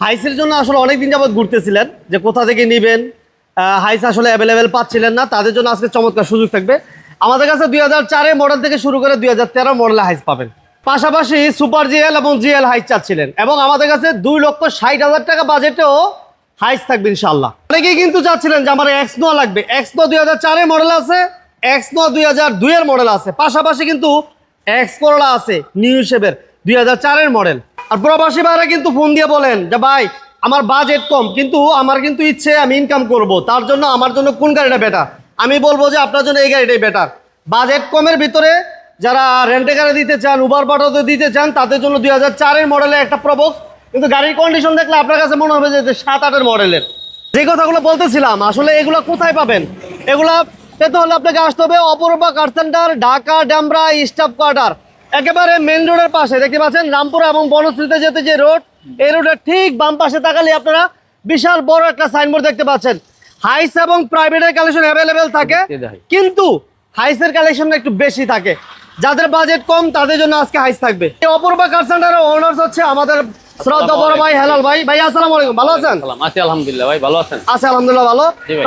হাইসের জন্য আসলে অনেক দিন যাবত ঘুরতেছিলেন যে কোথা থেকে নেবেন হাইস আসলে অ্যাভেলেবেল পাচ্ছিলেন না, তাদের জন্য আজকে চমৎকার সুযোগ থাকবে। আমাদের কাছে দুই হাজার চারের মডেল থেকে শুরু করে দুই হাজার তেরো মডেলে হাইস পাবেন। পাশাপাশি সুপার জিএল এবং জিএল হাইস চাচ্ছিলেন এবং আমাদের কাছে দুই লক্ষ ষাট হাজার টাকা বাজেটেও হাইস থাকবে ইনশাল্লাহ অনেকেই কিন্তু চাচ্ছিলেন যে আমার এক্স নো লাগবে। এক্স নো দুই হাজার চারের মডেল আছে এক্স নো দুই হাজার দুইয়ের মডেল আছে। পাশাপাশি কিন্তু এক্স করোলা আছে নিউ শেপের দুই হাজার চারের মডেল আর প্রবাসী ভাইরা কিন্তু ফোন দিয়ে বলেন যে, ভাই, আমার বাজেট কম, কিন্তু আমার কিন্তু ইচ্ছে, আমি ইনকাম করব। তার জন্য, আমার জন্য কোন গাড়িটা বেটার আমি বলব যে, আপনার জন্য এই গাড়িটাই বেটার বাজেট কমের ভিতরে যারা রেন্টে গাড়ি দিতে চান উবার পাঠাতে দিতে চান, তাদের জন্য দুই হাজার চারের মডেলের একটা প্রবক্স কিন্তু গাড়ির কন্ডিশন দেখলে আপনার কাছে মনে হবে যে যে সাত আটের মডেলের যে কথাগুলো বলতেছিলাম, আসলে এগুলো কোথায় পাবেন? এগুলা পেতে হলে আপনাকে আসতে হবে Aparupa car centre Dhaka, Demra staff quarter একেবারে মেন রোডের পাশে। দেখতে পাচ্ছেন রামপুরা এবং বনশ্রীতে যেতে যে রোড এই রোডের ঠিক বাম পাশে তাকালে আপনারা বিশাল বড় একটা সাইনবোর্ড দেখতে পাচ্ছেন। হাইস এবং প্রাইভেটের কালেকশন অ্যাভেলেবেল থাকে। কিন্তু হাইসের কালেকশন একটু বেশি থাকে। যাদের বাজেট কম তাদের জন্য আজকে হাইস থাকবে। এই অপূর্বা কার সেন্টারের ওনার্স হচ্ছে আমাদের শ্রদ্ধা বড় ভাই হেলাল ভাই। ভাই আসসালামু আলাইকুম। ভালো আছেন? আছি আলহামদুলিল্লাহ ভাই ভালো আছেন? আছে আলহামদুলিল্লাহ ভালো।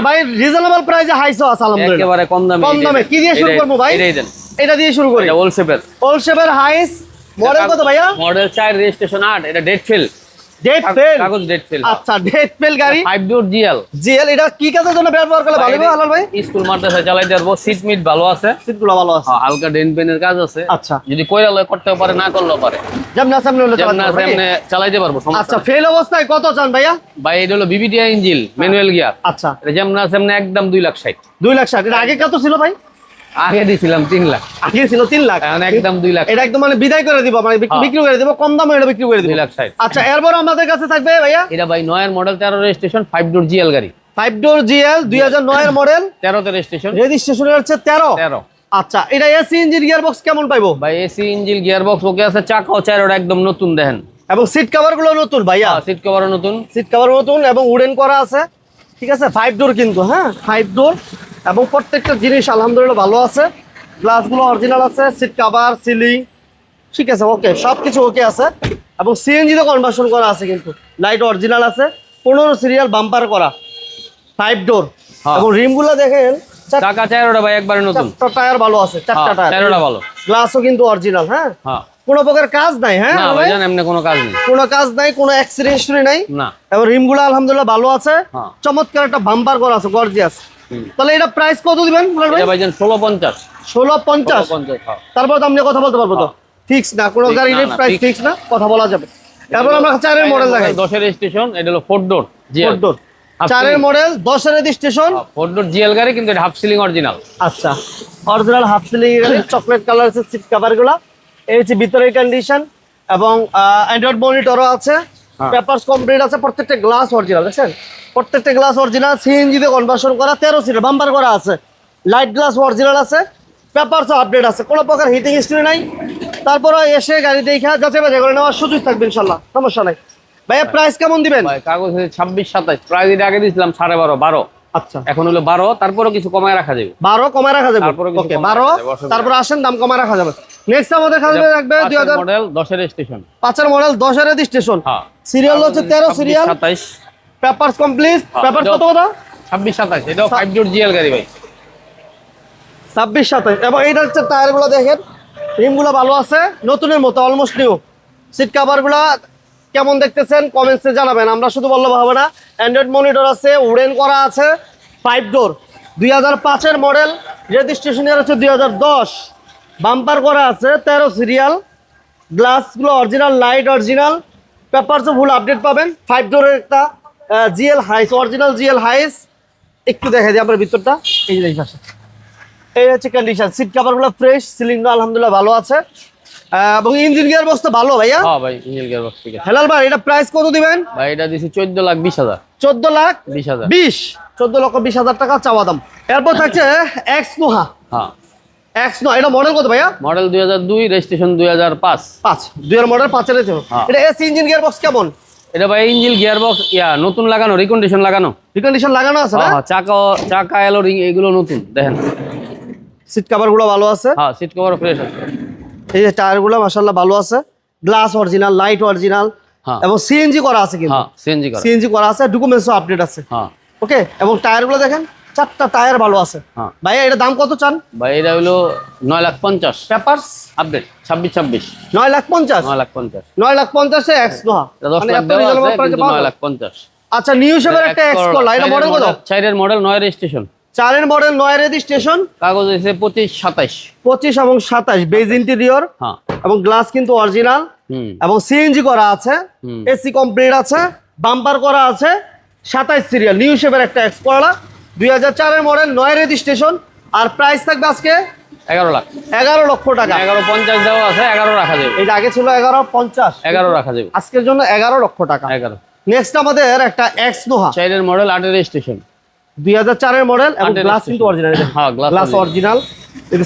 ভাই। রিজনেবল প্রাইসে হাইসও আছে আলহামদুলিল্লাহ। একেবারে কম দামে কম দামে। কি দিয়ে শুরু করব ভাই? এটাই দেন। এটা দিয়ে শুরু করি। ওল শেপের ওল্ড শেপের হাইস মডেল কত ভাইয়া? মডেল 4 রেজিস্ট্রেশন 8 এটা ডেট ফিল ডেট ফেল কাগজ ডেট ফিল আচ্ছা ডেট ফেল গাড়ি 5 ডোর জিএল জিএল এটা কি কাজের জন্য ব্যবহার করলে ভালো হবে হালাল ভাই? স্কুল মাদ্রাসা চালাইতে পারব সিট মিট ভালো আছে। সিটগুলো ভালো আছে। হ্যাঁ, হালকা ডেন পেনের কাজ আছে। আচ্ছা। যদি কইরা লয় করতেও পারে না করলেও পারে। আছে আপনি হলে নাকি? এমনি চালাইতে পারব সমস্যা আচ্ছা ফেল অবস্থায় কত চান ভাইয়া? ভাই এটা হলো বিবিডিআই ইঞ্জিন ম্যানুয়াল গিয়ার আচ্ছা। এটা যেমন আছে এমনি একদম 2 লাখ 60 দুই লাখ ষাট এটা আগে কত ছিল ভাই। আগে দিছিলাম 3 লাখ। আগে ছিল তিন লাখ। এখন একদম 2 লাখ। এটা একদম মানে বিদায় করে দিব মানে বিক্রি- হ্যাঁ। করে দিব কম দামে এটা বিক্রি করে দিব। লাখ 60 আচ্ছা এরপর আমাদের কাছে থাকবে ভাইয়া? এটা ভাই নয়ের মডেল 13 রেজিস্ট্রেশন 5 ডোর জিএল গাড়ি। ফাইভ ডোর জিএল দুই হাজার নয়ের মডেল 13 তে রেজিস্ট্রেশন রেজিস্ট্রেশনের হচ্ছে তেরো। 13 আচ্ছা এটা এসি ইঞ্জিন গিয়ার বক্স কেমন পাইবো? ভাই AC engine gear box okay আছে চাকাও চারোটা একদম নতুন দেখেন। এবং সিট কভারগুলো নতুন ভাইয়া? সিট কভারও নতুন। সিট কভার নতুন এবং উডেন করা আছে। ঠিক আছে ফাইভ ডোর কিন্তু হ্যাঁ? ফাইভ ডোর এবং প্রত্যেকটা জিনিস আলহামদুলিল্লাহ ভালো আছে। গ্লাসগুলো অরিজিনাল আছে সিট কভার সিলিং ঠিক আছে ওকে সব কিছু ওকে আছে। এবং সিএনজিতে কনভার্সন করা আছে কিন্তু। লাইট অরিজিনাল আছে পনেরো সিরিয়াল বাম্পার করা ফাইভ ডোর হ্যাঁ। এবং রিমগুলো দেখেন চার- চাকা চারোটা ভাই একবারে নতুন। টায়ার ভালো আছে চারটা হ্যাঁ, টায়ার চারোটা ভালো। গ্লাসও কিন্তু অরিজিনাল হ্যাঁ? হ্যাঁ। কোনো প্রকার কাজ নাই হ্যাঁ না ভাই? এমনি কোনো কাজ নেই। কোনো কাজ নাই কোনো অ্যাক্সিডেন্ট হিস্ট্রি নাই। না। এবং রিমগুলো আলহামদুলিল্লাহ ভালো আছে। চমৎকার একটা বাম্পার করা আছে গর্জিয়াস তাহলে এটা প্রাইস কত দিবেন এটা ভাই ষোলো পঞ্চাশ। ষোলো পঞ্চাশ। পঞ্চাশ হ্যাঁ। তারপর তো আপনি কথা বলতে পারব তো। ফিক্স না কোনো গাড়ির প্রাইস ফিক্স না কথা বলা যাবে। তারপর আমরা চারের মডেল দেখাই। দশের স্টেশন এটা হলো ফোর ডোর ফোর ডোর চারের মডেল দশের রেজিস্ট্রেশন ফোর ডোর জিএল গাড়ি কিন্তু এটা হাফ সিলিং অরিজিনাল আচ্ছা। Original half ceiling chocolate colour আছে সিট কভারগুলা। এই হচ্ছে ভিতরের কন্ডিশন এবং অ্যান্ড্রয়েড মনিটরও আছে। হ্যাঁ। পেপারস কমপ্লিট আছে প্রত্যেকটা গ্লাস অরিজিনাল দেখছেন? প্রত্যেকটা গ্লাস অরিজিনাল সিএনজি তে কনভার্সন করা তেরো সিটের বাম্পার করা আছে। লাইট গ্লাস অরিজিনাল আছে পেপারসও আপডেট আছে। কোনো প্রকার হিটিং হিস্ট্রি নাই। তারপরে এসে গাড়ি দেখে যাচাই বাছাই করে নেওয়ার সুযোগ থাকবে ইনশাল্লাহ সমস্যা নাই। ভাইয়া প্রাইস কেমন দিবেন? ভাই কাগজ ছাব্বিশ সাতাশ। প্রাইস এটা আগে দিয়েছিলাম সাড়ে বারো বারো। আচ্ছা। এখন হলো বারো তারপরেও কিছু কমায় রাখা যাবে। বারো কমায় রাখা যাবে? তারপরে ওকে বারো তারপর আসেন দাম কমায় রাখা যাবে। নেক্সট আমাদের কাছে রাখবে দুই হাজার মডেল দশের স্টেশন পাঁচের মডেল দশের রেজিস্ট্রেশন হ্যাঁ। সিরিয়াল হচ্ছে তেরো সিরিয়াল সাতাইশ। পেপারস কমপ্লিট পেপারস কত কথা? ছাব্বিশ সাতাইশ এটাও ফাইভ ডোর জিএল গাড়ি ভাই। ছাব্বিশ সাতাশ। এবং এইটা হচ্ছে টায়ারগুলো দেখেন রিমগুলো ভালো আছে নতুনের মতো অলমোস্ট নিউ সিট কাভারগুলো কেমন দেখতেছেন? কমেন্টসে জানাবেন আমরা শুধু বললে হবে না। অ্যান্ড্রয়েড মনিটর আছে উডেন করা আছে ফাইভ ডোর দুই হাজার পাঁচের মডেল রেজিস্ট্রেশনের হচ্ছে দুই হাজার দশ। বাম্পার করা আছে তেরো সিরিয়াল গ্লাসগুলো অরিজিনাল লাইট অরিজিনাল পেপারসও ফুল আপডেট পাবেন ফাইভ ডোরের একটা। GL Hiace original GL Hiace. একটু দেখা দিই আপনার ভিতরটা। এই যে পাশে। এই হচ্ছে কন্ডিশন সিট কাভারগুলো ফ্রেশ সিলিংটা আলহামদুলিল্লাহ ভালো আছে। এবং ইঞ্জিন গিয়ার বক্স তো ভালো ভাইয়া। হ্যাঁ ভাই ইঞ্জিল গিয়ার বক্স ঠিক আছে। হেলাল ভাই এটা প্রাইস কত দিবেন? ভাই এটা দিছি চোদ্দ লাখ বিশ হাজার। চোদ্দ লাখ বিশ হাজার। বিশ। চোদ্দ লক্ষ বিশ হাজার টাকা চাওয়া দাম। এরপর থাকছে এক্স নোহা হ্যাঁ। এক্স নো এটা মডেল কত ভাইয়া? মডেল দুই হাজার দুই রেজিস্ট্রেশন দুই হাজার পাঁচ। পাঁচ। দুইয়ের মডেল পাঁচের ছিল হ্যাঁ। এটা এস ইঞ্জিন গিয়ার বক্স কেমন? এটা ভাই ইঞ্জিন গিয়ার বক্স ইয়া নতুন লাগানো রিকন্ডিশন লাগানো। রিকন্ডিশন লাগানো আছে না? হ্যাঁ হ্যাঁ, চাকা চাকা এলো রিং এগুলো নতুন দেখেন। সিট কাভারগুলো ভালো আছে? হ্যাঁ সিট কভার ফ্রেশ আছে। এই যে টায়ারগুলো মাশাআল্লাহ ভালো আছে। গ্লাস অরিজিনাল লাইট অরিজিনাল হ্যাঁ। এবং সিএনজি করা আছে কিন্তু। হ্যাঁ সিএনজি করা। সিএনজি করা আছে ডকুমেন্টসও আপডেট আছে। হ্যাঁ। ওকে এবং টায়ারগুলো দেখেন? চারটা টায়ার ভালো আছে। হ্যাঁ। ভাইয়া এটা দাম কত চান? ভাই এটা হলো নয় লাখ পঞ্চাশ। পেপারস আপডেট ছাব্বিশ ছাব্বিশ। নয় লাখ পঞ্চাশ? নয় লাখ পঞ্চাশ। নয় লাখ পঞ্চাশে এক্স নোহা দশ মানে লাখ নয় লাখ পঞ্চাশ। আচ্ছা নিউ শেপের একটা এক্স করলা এটা মডেল কত? চারের মডেল নয় রেজিস্ট্রেশন চারের মডেল নয় রেজিস্ট্রেশন কাগজ এসে পঁচিশ সাতাইশ। পঁচিশ এবং সাতাশ বেজ ইন্টেরিয়র হ্যাঁ। এবং গ্লাস কিন্তু অরিজিনাল হুম। এবং সিএনজি করা আছে। এসি কমপ্লিট আছে বাম্পার করা আছে। সাতাইশ সিরিয়াল নিউ শেপের একটা এক্স করলা দুই হাজার চারের মডেল নয় রেজিস্ট্রেশন আর প্রাইস থাকবে আজকে এগারো লাখ। এগারো লক্ষ টাকা। এগারো পঞ্চাশ দেওয়া আছে এগারো রাখা যাবে। যে আগে ছিল এগারো পঞ্চাশ এগারো রাখা যাবে। আজকের জন্য এগারো লক্ষ টাকা। এগারো। নেক্সট আমাদের একটা এক্স নোহা চারের মডেল আটের রেজিস্ট্রেশন দুই হাজার চারের মডেল এবং গ্লাস। কিন্তু অরিজিনাল গ্লাস অরিজিনাল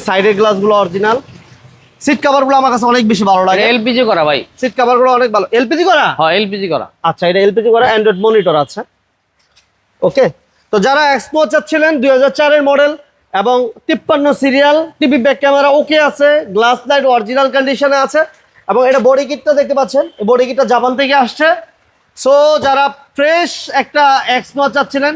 সাইডের গ্লাসগুলো অরিজিনাল সিট কভারগুলো আমার কাছে অনেক বেশি ভালো লাগে। এলপিজি করা ভাই। সিট কভারগুলো অনেক ভালো। এলপিজি করা? হ্যাঁ এলপিজি করা। আচ্ছা এটা এলপিজি করা অ্যান্ড্রয়েড মনিটর আছে। ওকে তো যারা এক্সপো চাচ্ছিলেন দুই হাজার চারের মডেল এবং তিপ্পান্ন serial TV back camera okay আছে গ্লাস লাইট অরিজিনাল কন্ডিশনে আছে এবং এটা বডি কিটটা দেখতে পাচ্ছেন এই বডি কিটটা জাপান থেকে আসছে। সো যারা ফ্রেশ একটা এক্সপো চাচ্ছিলেন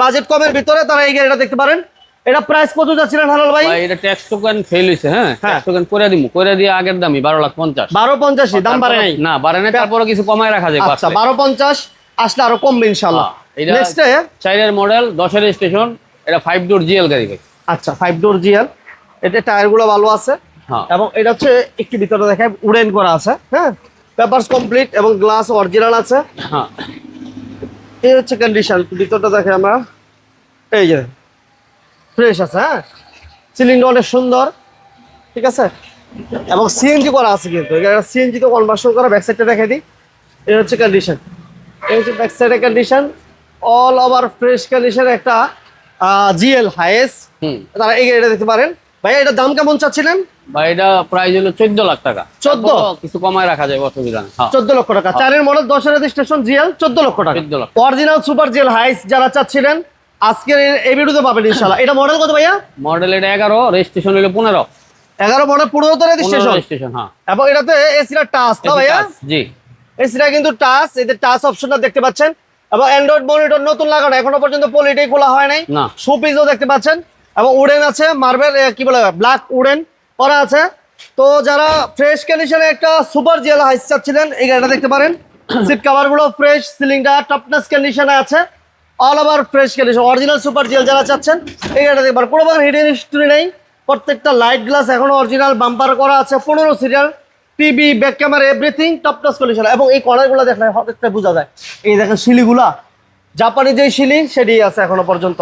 বাজেট কমের ভিতরে তারা এই গাড়িটা দেখতে পারেন। এটা প্রাইস কত যাচ্ছিলেন হালাল ভাই? ভাই এটা ট্যাক্স টোকেন ফেল হয়েছে হ্যাঁ। ট্যাক্স টোকেন করে দিমু করে দিয়ে আগের দামই বারো লাখ পঞ্চাশ। বারো পঞ্চাশি দাম বাড়ে নাই। না বাড়ে নাই তারপরে কিছু কমায় রাখা যায় আচ্ছা বারো পঞ্চাশ আসলে আরও কমবে ইনশাল্লাহ হ্যাঁ, এটা- চাইনের মডেল দশের স্টেশন এটা ফাইভ ডোর জিএল গাড়ি ভাই। আচ্ছা ফাইভ ডোর জিএল এটা টায়ারগুলো ভালো আছে। হ্যাঁ। এবং এটা হচ্ছে একটু ভিতরে দেখায় উডেন করা আছে হ্যাঁ? পেপারস কমপ্লিট এবং গ্লাস অরিজিনাল আছে। হ্যাঁ। এই হচ্ছে কন্ডিশন ভিতরটা দেখে আমরা। এই যে ফ্রেশ আছে হ্যাঁ? সিলিন্ডার অনেক সুন্দর ঠিক আছে? এবং সিএনজি করা আছে কিন্তু সিএনজি তো কনভার্সন করা ব্যাক সাইডটা দেখে দিই। এই হচ্ছে কন্ডিশন এই হচ্ছে ব্যাক সাইডের condition all over fresh condition একটা জিএল হাইস হুম। তারা এই গাড়িটা দেখতে পারেন। ভাইয়া এটার দাম কেমন চাচ্ছিলেন? ভাই এটা প্রাইস হলো চোদ্দ লাখ টাকা। 14? কিছু কমায় রাখা যায় অসুবিধা নেই। হ্যাঁ। চোদ্দ লক্ষ টাকা। চারের মডেল দশের রেজিস্ট্রেশন জিএল চোদ্দ লক্ষ টাকা। 14 লক্ষ। অরিজিনাল সুপার জিএল হাইস যারা চাচ্ছিলেন আজকের এই- ভিডিওতে পাবেন ইনশাল্লাহ এটা মডেল কত ভাইয়া? মডেল এটা এগারো রেজিস্ট্রেশন হলো পনেরো। এগারো মডেল পনেরো তো রেজিস্ট্রেশন রেজিস্ট্রেশন হ্যাঁ। এবং এটাতে এসিটা টাচ না ভাইয়া? জি। এসিটা কিন্তু টাচ এতে টাচ অপশনটা দেখতে পাচ্ছেন। এবং অ্যান্ড্রয়েড মনিটর নতুন লাগানো এখনও পর্যন্ত পলিটাই খোলা হয় নাই। না। শোপিসও দেখতে পাচ্ছেন। এবং উডেন আছে মার্বেল কি বলে ব্ল্যাক উডেন করা আছে। তো যারা ফ্রেশ কন্ডিশনে একটা সুপার জিএল হাইস চাচ্ছিলেন এই গাড়িটা দেখতে পারেন। সিট কাভারগুলো ফ্রেশ সিলিংটা টপনেস কন্ডিশনে আছে। All over fresh condition original super GL যারা চাচ্ছেন এই গাড়িটা দেখবার কোনো প্রকার হিডেন হিস্ট্রি নেই। প্রত্যেকটা লাইট গ্লাস এখনও অরিজিনাল বাম্পার করা আছে। পনেরো serial TV back camera everything topness condition এবং এই কর্নারগুলো দেখলে হঠাৎ বোঝা যায়। এই দেখেন শিলিগুলা জাপানি যে শিলি সেটি আছে এখনও পর্যন্ত।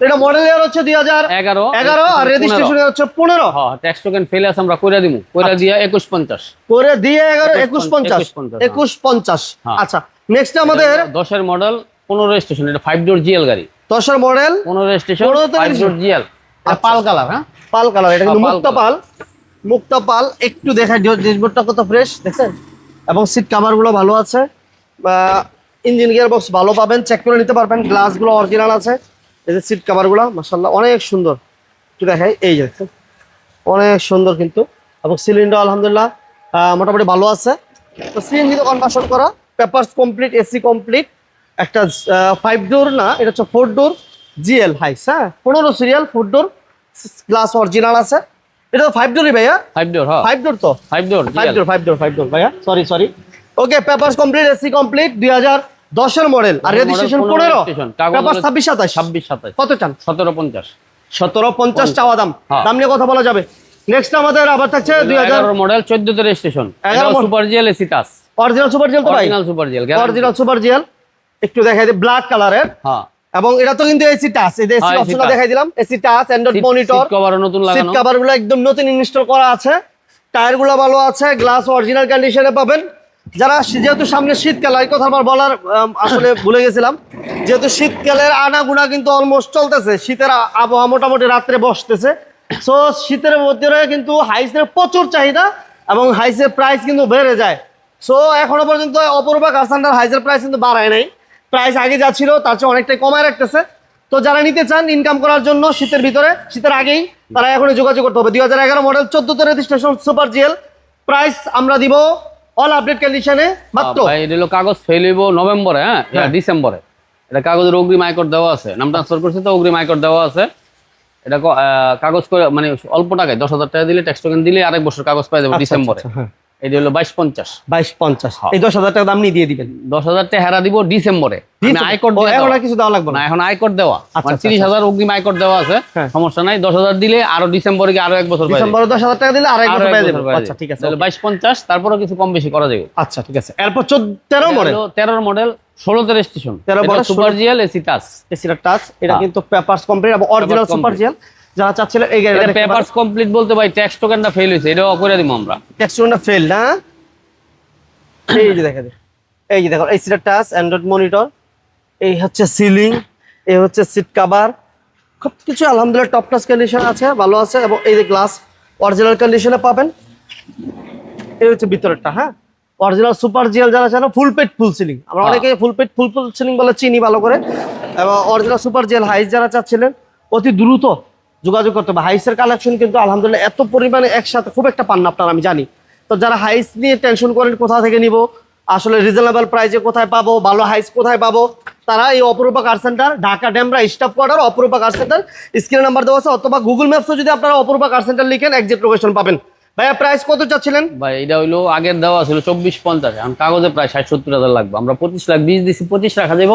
এটা মডেল ইয়ার হচ্ছে দুই হাজার এগারো এগারো আর রেজিস্ট্রেশন হচ্ছে পনেরো। হ্যাঁ ট্যাক্স টোকেন ফেলে আছে আমরা কইরা দিমু। কইরা দিয়ে একুশ পঞ্চাশ। করে দিয়ে এগারো একুশ একুশ পঞ্চাশ, পঞ্চাশ একুশ পঞ্চাশ, একুশ পঞ্চাশ। হ্যাঁ। আচ্ছা নেক্সট আমাদের দশের মডেল পনেরো রেজিস্ট্রেশন এটা ফাইভ ডোর জিএল গাড়ি। দশের মডেল পনেরো রেজিস্ট্রেশন পনেরো তো five door registration। GL pearl colour হ্যাঁ? পাল কালার এটা কিন্তু হ্যাঁ, মুক্তা পাল। মুক্তা পাল, একটু দেখায় ড্যাশবোর্ডটা কত ফ্রেশ দেখছেন? এবং সিটগুলো ভালো আছে। ইঞ্জিন গিয়ার বক্স ভালো পাবেন চেক করে নিতে পারবেন গ্লাসগুলো অরিজিনাল আছে। এই যে সিটগুলো মাসাল্লাহ অনেক সুন্দর। একটু দেখাই, এই যে অনেক সুন্দর কিন্তু। এবং সিলিন্ডার আলহামদুলিল্লাহ মোটামুটি ভালো আছে। তো সিএনজি তো কনভার্সন করা পেপারস কমপ্লিট এসি কমপ্লিট একটা ফাইভ ডোর না, এটা হচ্ছে ফোর ডোর জিএল হাইস হ্যাঁ? পনেরো serial four door glass original আছে। এটা তো ফাইভ ডোরই ভাইয়া। ফাইভ ডোর হ্যাঁ। ফাইভ ডোর তো? Five door five door five door five door ভাইয়া। Sorry sorry okay papers complete AC complete দুই হাজার দশের মডেল আর রেজিস্ট্রেশন 15 পনেরো পেপার ছাব্বিশ সাতাশ। ছাব্বিশ সাতাশ। কত চান? সতেরো পঞ্চাশ। সতেরো পঞ্চাশ চাওয়া দাম। হ্যাঁ। দাম নিয়ে কথা বলা যাবে। নেক্সট আমাদের আবার থাকছে দুই হাজার এগারো model চোদ্দতে registration 11 super GL AC touch original super GL তো ভাই? Original super GL original super GL একটু দেখাই দিই ব্ল্যাক কালারের হ্যাঁ। এবং এটা তো কিন্তু এসি টাচ এই এসি অপশনটা দেখাই দিলাম এসি টাচ অ্যান্ড্রয়েড মনিটর কভারও নতুন লাগানো। কভারগুলো একদম নতুন ইনস্টল করা আছে। টায়ারগুলো ভালো আছে গ্লাস অরিজিনাল কন্ডিশনে পাবেন। যারা যেহেতু সামনে শীতকাল এই কথা আমার বলার আসলে ভুলে গেছিলাম। যেহেতু শীতকালের আনাগুনা কিন্তু অলমোস্ট চলতেছে শীতের আবহাওয়া মোটামুটি রাত্রে বসতেছে। সো শীতের মধ্যে কিন্তু হাইসের প্রচুর চাহিদা এবং হাইসের প্রাইস কিন্তু বেড়ে যায়। সো এখনও পর্যন্ত অপরূপা কারসান্ডার হাইসের প্রাইস কিন্তু বাড়ায় নাই। প্রাইস আগে যা ছিল তার চেয়ে অনেকটাই কমায় রাখতেছে। তো যারা নিতে চান ইনকাম করার জন্য শীতের ভিতরে শীতের আগেই তারা এখনই যোগাযোগ করতে হবে। দুই হাজার এগারো মডেল চোদ্দতে রেজিস্ট্রেশন সুপার জিএল প্রাইস আমরা দিব অল আপডেট কন্ডিশনে মাত্র। ভাই এটা হলো কাগজ ফেল হইব নভেম্বরে হ্যাঁ? হ্যাঁ। ডিসেম্বরে। এটা কাগজের অগ্রিম আয়কর দেওয়া আছে। নাম ট্রান্সফার করছে তো অগ্রিম আয়কর দেওয়া আছে। এটা কাগজ করে মানে অল্প টাকায় দশ হাজার টাকা দিলে ট্যাক্স টোকেন দিলে আরেক বছর কাগজ পাই যাবে ডিসেম্বরে। হ্যাঁ। এটা হলো বাইশ পঞ্চাশ। বাইশ পঞ্চাশ। হ্যাঁ। এই দশ হাজার টাকা দাম নিয়ে দিয়ে দিবেন? দশ হাজার টাকা হেরা দিব ডিসেম্বরে। আয়কর এখন কিছু দেওয়া লাগবে না? এখন আয়কর দেওয়া। আচ্ছা, মানে আচ্ছা, তিরিশ হাজার অগ্রিম আয়কর দেওয়া আছে। হ্যাঁ। সমস্যা নাই দশ হাজার দিলে আরও ডিসেম্বরে গিয়ে আরও এক বছর ডিসেম্বরে দশ হাজার টাকা দিলে আর এক বছর পাই আচ্ছা ঠিক আছে তাহলে বাইশ পঞ্চাশ তারপরেও কিছু কম বেশি করা যাবে। আচ্ছা ঠিক আছে। এরপর তেরো মডেল। তেরোর মডেল ষোলোতে registration 13 model, super GL AC touch এসিটা টাচ এটা হ্যাঁ। কিন্তু পেপারস কমপ্লিট এবং অরিজিনাল সুপার। জিএল যারা চাচ্ছিলেন এই এটা গাড়িটা পেপারস কমপ্লিট বলতে ভাই ট্যাক্স টোকেনটা ফেল হয়েছে এটাও করে দিব আমরা। ট্যাক্স টোকেনটা ফেল না? এই যে দেখা এই যে দেখো এই সিটার টাচ অ্যান্ড্রয়েড মনিটর এই হচ্ছে সিলিং এই হচ্ছে সিট কভার খুব কিছু আলহামদুলিল্লাহ টপ ক্লাস কন্ডিশন আছে ভালো আছে এবং এই যে গ্লাস অরিজিনাল কন্ডিশনে পাবেন। এই হচ্ছে ভিতরেরটা হ্যাঁ? অরিজিনাল সুপার জিএল যারা চান ফুল পেট ফুল সিলিং আমরা হ্যাঁ। অনেকে ফুল পেট ফুল ফুল সিলিং বলে চিনি ভালো করে। এবং অরিজিনাল সুপার জিএল হাইস যারা চাচ্ছিলেন অতি দ্রুত যোগাযোগ করতে হবে। হাইসের কালেকশন কিন্তু আলহামদুলিল্লাহ এত পরিমাণে একসাথে খুব একটা পান না আপনারা, আমি জানি। তো যারা হাইস নিয়ে টেনশন করেন কোথা থেকে নিব? আসলে রিজনেবল প্রাইসে কোথায় পাবো? ভালো হাইস কোথায় পাবো? তারা এই Aparupa car centre Dhaka Demra staff quarter Aparupa car centre স্ক্রিনে নাম্বার দেওয়া আছে, অথবা গুগল ম্যাপসও যদি আপনারা অপরূপা কার সেন্টার লিখেন একজ্যাক্ট লোকেশন পাবেন। ভাইয়া প্রাইস কত চাচ্ছিলেন? ভাই, এটা হইল আগের দেওয়া ছিল চব্বিশ পঞ্চাশ, এখন কাগজে প্রায় ষাট সত্তর হাজার লাগবে। আমরা পঁচিশ লাখ, বিশ দিছি, পঁচিশ রাখা যাব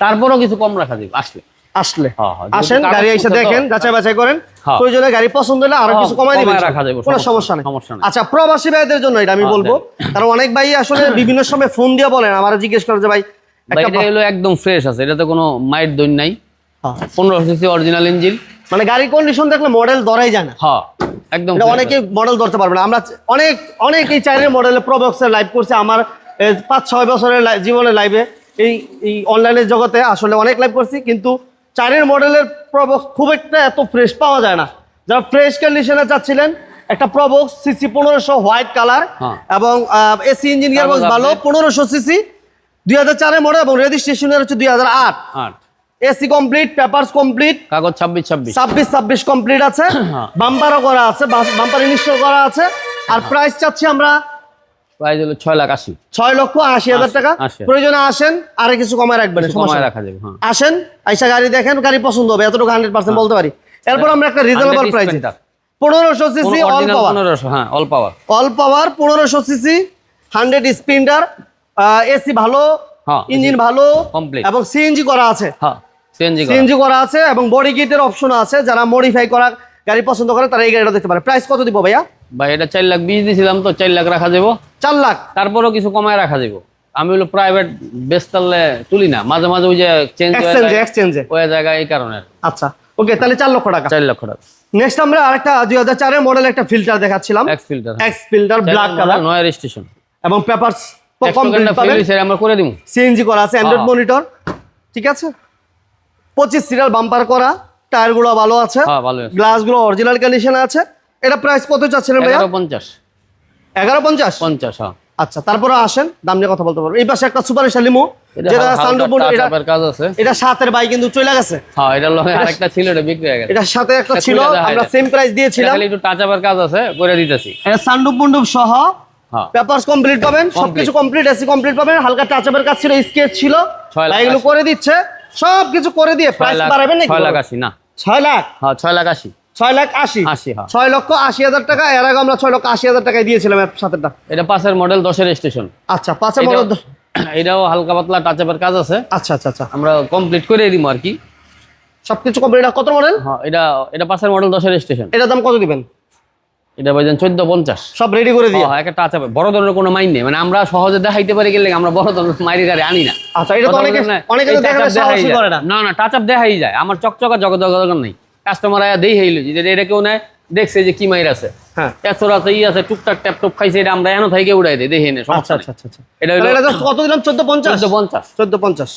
তারপরও কিছু কম রাখা যাবে আসলে। আসলে। হ্যাঁ, হ্যাঁ, আসেন গাড়ি এসে দেখেন যাচাই বাছাই করেন। হ্যাঁ। প্রয়োজনে গাড়ি পছন্দ হলে আরও হ্যাঁ, কিছু কমাই দিবেন। কোনো সমস্যা নেই। আচ্ছা প্রবাসী ভাইদের জন্য এটা আমি হ্যাঁ, বলব। কারণ অনেক ভাই আসলে বিভিন্ন সময় ফোন দিয়ে বলেন আমার জিজ্ঞেস করে যে ভাই এটা হলো একদম ফ্রেশ আছে এটাতে কোনো মাইট দৈন নাই। হ্যাঁ। পনেরো সিসি অরিজিনাল ইঞ্জিন মানে গাড়ির কন্ডিশন দেখলে মডেল ধরাই যায় না। হ্যাঁ একদম অনেকে মডেল ধরতে পারবে না। আমরা অনেক অনেক এই চাইনের মডেলের প্রবক্সের লাইভ করছে। আমার পাঁচ ছয় বছরের জীবনের লাইভে এই এই অনলাইনের জগতে আসলে অনেক লাইভ করছি কিন্তু চাইনের মডেলের প্রবক্স খুব একটা এত ফ্রেশ পাওয়া যায় না। যারা ফ্রেশ কন্ডিশনে চাচ্ছিলেন একটা প্রবক্স সিসি পনেরোশো হোয়াইট কালার হ্যাঁ। এবং এসি ইঞ্জিন গিয়ারবক্স ভালো পনেরোশো সিসি দুই হাজার চারের মডেল এবং রেজিস্ট্রেশনের হচ্ছে দুই হাজার আট। এসি কমপ্লিট পেপার্স কমপ্লিট কাগজ ছাব্বিশ ছাব্বিশ। ছাব্বিশ ছাব্বিশ কমপ্লিট আছে। হ্যাঁ। বাম্পারও করা আছে বাম্পার ইনস্টল করা আছে। আর প্রাইস চাচ্ছি আমরা প্রাইস হলো ছয় লাখ আশি। ছয় লক্ষ আশি হাজার টাকা? প্রয়োজনে আসেন আরে কিছু কমায় রাখবেন কমায় রাখা যাবে হ্যাঁ। আসেন আইসা গাড়ি দেখেন গাড়ি পছন্দ হবে এতটুকু হান্ড্রেড পার্সেন্ট বলতে পারি। এরপর আমরা একটা রিজনেবল 100 প্রাইস। পনেরোশো সিসি অল পাওয়ার 1500, হ্যাঁ অল পাওয়ার অল পাওয়ার পনেরোশো সিসি হান্ড্রেড স্পিন্ডার এসি ভালো হ্যাঁ, ইঞ্জিন ভালো এবং সিএনজি করা আছে। হ্যাঁ সিএনজি করা। আছে এবং বডি কিটের অপশন আছে যারা মডিফাই করা গাড়ি পছন্দ করে তারা এই গাড়িটা দেখতে পারে। প্রাইস কত দিব ভাইয়া? ভাই এটা চার লাখ বিশ দিয়েছিলাম তো চার লাখ রাখা যাব। চার লাখ। তারপরেও কিছু কমায় রাখা যাব আমি হলো প্রাইভেট বেস তাহলে তুলি না মাঝে মাঝে ওই যে চেঞ্জ এক্সচেঞ্জে এক্সচেঞ্জে ওই জায়গায় এই কারণে। আচ্ছা ওকে তাহলে চার লক্ষ টাকা। চার লক্ষ টাকা। নেক্সট আমরা আরেকটা দুই হাজার চারের মডেল একটা ফিল্টার দেখাচ্ছিলাম। X filter X filter black colour নয় রেজিস্ট্রেশন এবং পেপারস কমপ্লিট হয়েছে আমরা করে দিব সিএনজি করা আছে অ্যান্ড্রয়েড। মনিটর ঠিক আছে? পঁচিশ সিরিয়াল বাম্পার করা টায়ারগুলো ভালো আছে। হ্যাঁ ভালো আছে। গ্লাসগুলো অরিজিনাল কন্ডিশনে আছে। এটা প্রাইস কত চাচ্ছিলেন ভাইয়া? পঞ্চাশ। এগারো পঞ্চাশ? পঞ্চাশ হ্যাঁ। আচ্ছা তারপরে আসেন দাম নিয়ে কথা বলতে পারব। এই পাশে একটা সুপার যেটা সানরুফ এটা কাজ আছে। এটা সাতের বাই কিন্তু চলে গেছে। হ্যাঁ এটা লগে আরেকটা ছিল এটা বিক্রি হয়ে গেছে। এটার সাথে একটা ছিল আমরা সেম প্রাইস দিয়েছিলাম। খালি একটু টাচ আপের কাজ আছে করে দিতেছি। এটা সানরুফ সহ হ্যাঁ। পেপারস কমপ্লিট পাবেন সবকিছু কমপ্লিট এসি কমপ্লিট পাবেন হালকা টাচ আপের কাজ ছিল স্কেচ ছিল। এগুলো করে দিচ্ছে সবকিছু করে দিয়ে প্রাইস বাড়াবেন নাকি? ছয় লাখ আশি না। ছয় লাখ? হ্যাঁ ছয় লাখ আশি। ছয় লাখ আশি। আশি হ্যাঁ। ছয় লক্ষ আশি হাজার টাকা। এর আগে আমরা ছয় লক্ষ আশি হাজার টাকায় দিয়েছিলাম সাথেটা। এটা পাঁচের মডেল দশের স্টেশন আচ্ছা পাঁচে বড় এটাও হালকা পাতলা টাচ আপের কাজ আছে। আচ্ছা আচ্ছা আচ্ছা। আমরা কমপ্লিট করে দিব আর কি। সবকিছু কমপ্লিট কত মডেল হ্যাঁ এটা এটা পাঁচের মডেল দশের স্টেশন এটার দাম কত দিবেন? এটা ভাইজান চোদ্দ পঞ্চাশ। সব রেডি করে দিয়ে। হ্যাঁ একটা টাচ আপে বড় ধরনের কোনো মাইন নেই। মানে আমরা সহজে দেখাইতে পারি গেলে আমরা বড় ধরনের মাইরি গাড়ি আনি না। আচ্ছা এটা তো অনেকে অনেকে দেখাই যায়। না। না টাচ আপ দেখাই যায়। আমার চকচকা জগৎ জগৎ নেই। কাস্টমার আয়া দেই হইল যে এটা কেউ নেয় দেখছে যে কি মাইর আছে। হ্যাঁ। এছর আছে ই আছে টুকটাক ট্যাপ টপ খাইছে এটা আমরা এনো থেকে উড়াই দিই দেখে নে আচ্ছা সমস্যা আচ্ছা আচ্ছা আচ্ছা। এটা হলো এটা কত দিলাম চোদ্দ পঞ্চাশ? চোদ্দ পঞ্চাশ। চোদ্দ পঞ্চাশ।